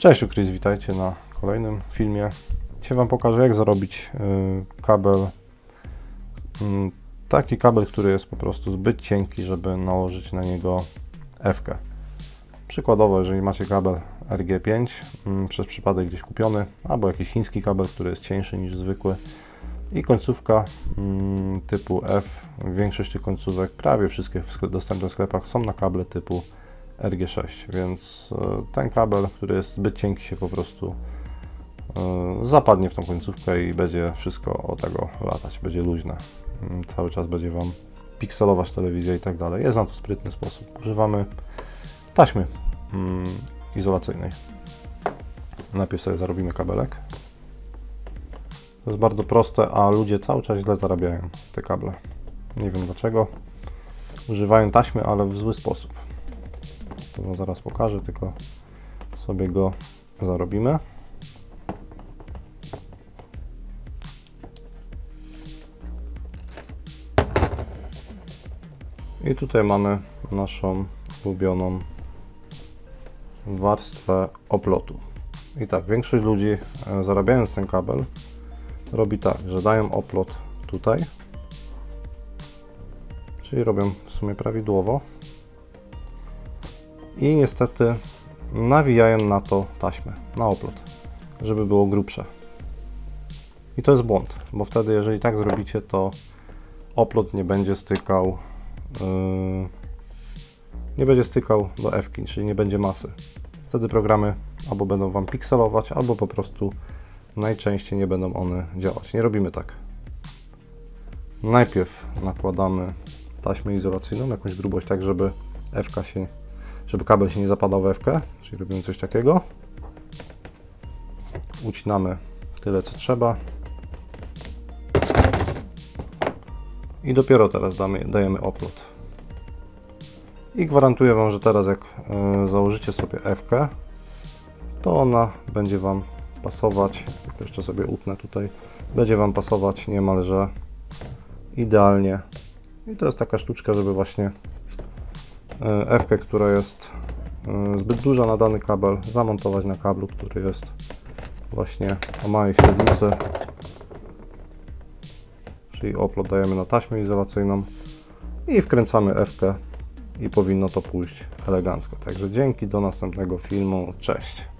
Cześć, Chris, witajcie na kolejnym filmie. Dzisiaj Wam pokażę, jak zarobić y, kabel. Mm, Taki kabel, który jest po prostu zbyt cienki, żeby nałożyć na niego F-kę. Przykładowo, jeżeli macie kabel RG5 mm, przez przypadek gdzieś kupiony, albo jakiś chiński kabel, który jest cieńszy niż zwykły i końcówka mm, typu F, większość tych końcówek, prawie wszystkie w sklepach są na kable typu RG6, więc e, ten kabel, który jest zbyt cienki, się po prostu e, zapadnie w tą końcówkę i będzie wszystko o tego latać, będzie luźne. Mm, Cały czas będzie Wam pikselować telewizję i tak dalej. Jest na to sprytny sposób. Używamy taśmy mm, izolacyjnej. Najpierw sobie zarobimy kabelek. To jest bardzo proste, a ludzie cały czas źle zarabiają te kable. Nie wiem dlaczego. Używają taśmy, ale w zły sposób. To wam zaraz pokażę, tylko sobie go zarobimy. I tutaj mamy naszą ulubioną warstwę oplotu. I tak, większość ludzi e, zarabiając ten kabel robi tak, że dają oplot tutaj, czyli robią w sumie prawidłowo i niestety nawijają na to taśmę, na oplot, żeby było grubsze. I to jest błąd, bo wtedy jeżeli tak zrobicie, to oplot nie będzie stykał yy, nie będzie stykał do f czyli nie będzie masy. Wtedy programy albo będą Wam pikselować, albo po prostu najczęściej nie będą one działać. Nie robimy tak. Najpierw nakładamy taśmę izolacyjną, jakąś grubość, tak żeby f się, żeby kabel się nie zapadał w f czyli robimy coś takiego. Ucinamy tyle co trzeba. I dopiero teraz damy, dajemy oplot. I gwarantuję Wam, że teraz jak e, założycie sobie f to ona będzie Wam pasować. Jeszcze sobie utnę tutaj. Będzie Wam pasować niemalże idealnie. I to jest taka sztuczka, żeby właśnie f która jest e, zbyt duża na dany kabel, zamontować na kablu, który jest właśnie o małej średnicy. Czyli oplot dajemy na taśmę izolacyjną i wkręcamy f i powinno to pójść elegancko. Także dzięki, do następnego filmu. Cześć.